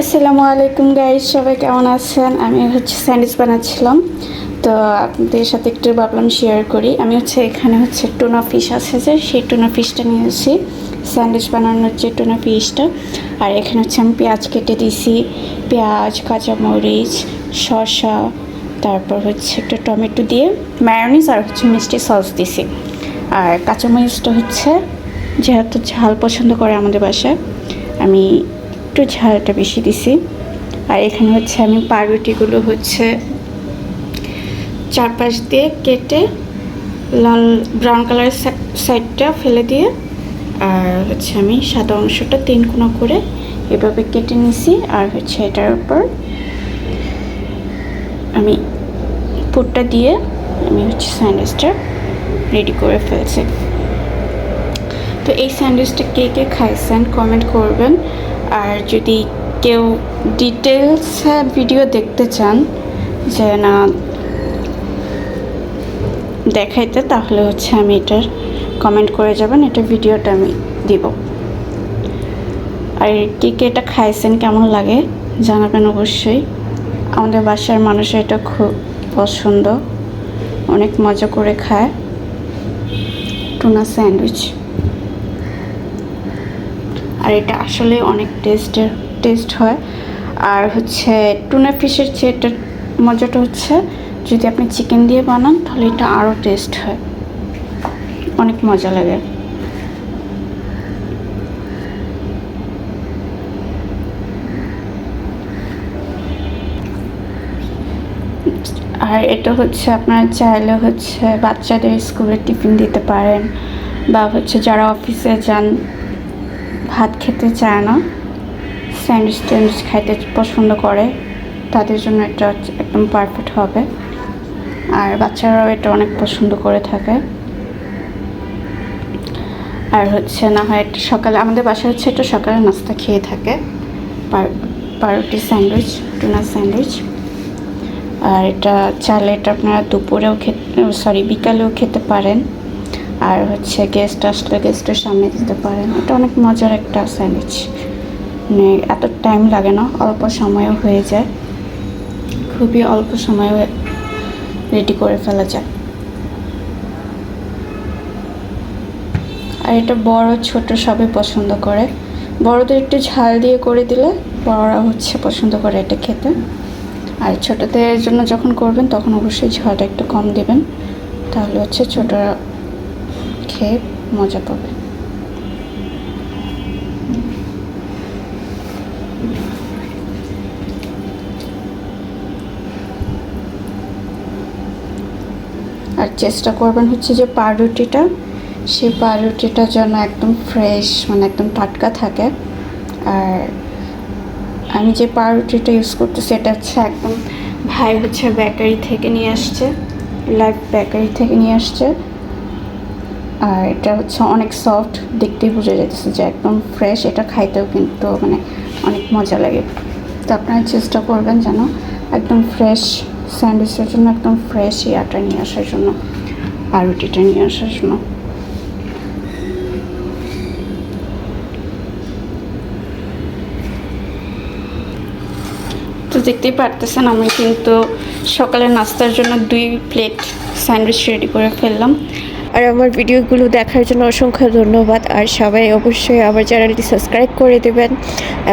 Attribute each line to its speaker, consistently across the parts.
Speaker 1: আসসালামু আলাইকুম গাইজ সবাই কেমন আছেন? আমি হচ্ছে স্যান্ডউইচ বানাচ্ছিলাম। তো আপনাদের সাথে একটু ভাবলাম শেয়ার করি। আমি হচ্ছে এখানে হচ্ছে টুনা ফিশ আছে যে, সেই টুনা ফিশটা নিয়েছি। স্যান্ডউইচ বানানোর যে টুনা ফিশটা আর এখানে হচ্ছে আমি পেঁয়াজ কেটে দিয়েছি। পেঁয়াজ, কাঁচামরিচ, শসা, তারপর হচ্ছে একটু টমেটো দিয়ে ম্যায়োনিজ আর হচ্ছে মিষ্টি সস দিছি আর কাঁচামরিচটা হচ্ছে যেহেতু ঝাল পছন্দ করে আমাদের বাসায়, আমি একটু ঝালটা বেশি দিছি। আর এখানে হচ্ছে আমি পাউরুটিগুলো হচ্ছে চারপাশ দিয়ে কেটে লাল ব্রাউন কালারের সাইডটা ফেলে দিয়ে, আর হচ্ছে আমি সাদা অংশটা তিন কোনা করে এভাবে কেটে নিছি। আর হচ্ছে এটার উপর আমি পুরটা দিয়ে আমি হচ্ছে স্যান্ডউইচটা রেডি করে ফেলছি। তো এই স্যান্ডউইচটা কে কে খাইছেন কমেন্ট করবেন। আর যদি কেউ ডিটেলস ভিডিও দেখতে চান যে না দেখাইতে, তাহলে হচ্ছে আমি এটার কমেন্ট করে যাবেন, এটা ভিডিওটা আমি দিব। আর কে কে এটা খাইছেন, কেমন লাগে, জানাবেন অবশ্যই। আমাদের বাসার মানুষের এটা খুব পছন্দ। অনেক মজা করে খায়। Tuna sandwich. আর এটা আসলে অনেক টেস্টের টেস্ট হয়। আর হচ্ছে টুনা ফিশের চেয়ে এটার মজাটা হচ্ছে, যদি আপনি চিকেন দিয়ে বানান, তাহলে এটা আরও টেস্ট হয়। অনেক মজা লাগে। আর এটা হচ্ছে আপনারা চাইলে হচ্ছে বাচ্চাদের স্কুলে টিফিন দিতে পারেন, বা হচ্ছে যারা অফিসে যান ভাত খেতে চায় না। স্যান্ডউইচ ট্যান্ডউইচ খাইতে পছন্দ করে। তাদের জন্য এটা একদম পারফেক্ট হবে। আর বাচ্চারাও এটা অনেক পছন্দ করে থাকে। আর হচ্ছে না হয় এটা সকালে আমাদের বাসায় হচ্ছে এটা সকালে নাস্তা খেয়ে থাকে। পাউরুটি স্যান্ডউইচ, টুনা স্যান্ডউইচ। আর এটা চালে এটা আপনারা দুপুরেও খেতে সরি বিকালেও খেতে পারেন। আর হচ্ছে গেস্ট আসলে গেস্টের সামনে দিতে পারেন। এটা অনেক মজার একটা স্যান্ডউইচ মানে এত টাইম লাগে না, অল্প সময়েও হয়ে যায়। খুবই অল্প সময়ে রেডি করে ফেলা যায়। আর এটা বড়, ছোট সবই পছন্দ করে। বড়দের একটু ঝাল দিয়ে করে দিলে বড়রা হচ্ছে পছন্দ করে এটা খেতে। আর ছোটদের জন্য যখন করবেন, তখন অবশ্যই ঝালটা একটু কম দেবেন। তাহলে হচ্ছে ছোটরা খেয়ে মজা পাবে। আর চেষ্টা করবেন হচ্ছে যে পাউরুটিটা সেই পাউরুটিটা যেন একদম ফ্রেশ মানে একদম টাটকা থাকে। আর আমি যে পাউরুটিটা ইউজ করতেছি, এটা হচ্ছে একদম ভাই হচ্ছে বেকারি থেকে নিয়ে আসছে লাইভ বেকারি থেকে নিয়ে আসছে। আর এটা হচ্ছে অনেক সফট দেখতেই বোঝা যাচ্ছে যে একদম ফ্রেশ এটা খাইতেও কিন্তু মানে অনেক মজা লাগে। তো আপনারা চেষ্টা করবেন যেন একদম ফ্রেশ স্যান্ডউইচের জন্য, একদম ফ্রেশ ইয়াটা নিয়ে আসার জন্য পাউরুটিটা নিয়ে আসার জন্য। তো দেখতেই পারতেছেন, আমি কিন্তু সকালে নাস্তার জন্য দুই প্লেট স্যান্ডউইচ রেডি করে ফেললাম।
Speaker 2: আর আমার ভিডিওগুলো দেখার জন্য অসংখ্য ধন্যবাদ। আর সবাই অবশ্যই আমার চ্যানেলটি সাবস্ক্রাইব করে দেবেন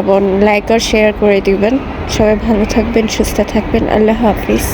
Speaker 2: এবং লাইক আর শেয়ার করে দেবেন। সবাই ভালো থাকবেন, সুস্থ থাকবেন। আল্লাহ হাফিজ।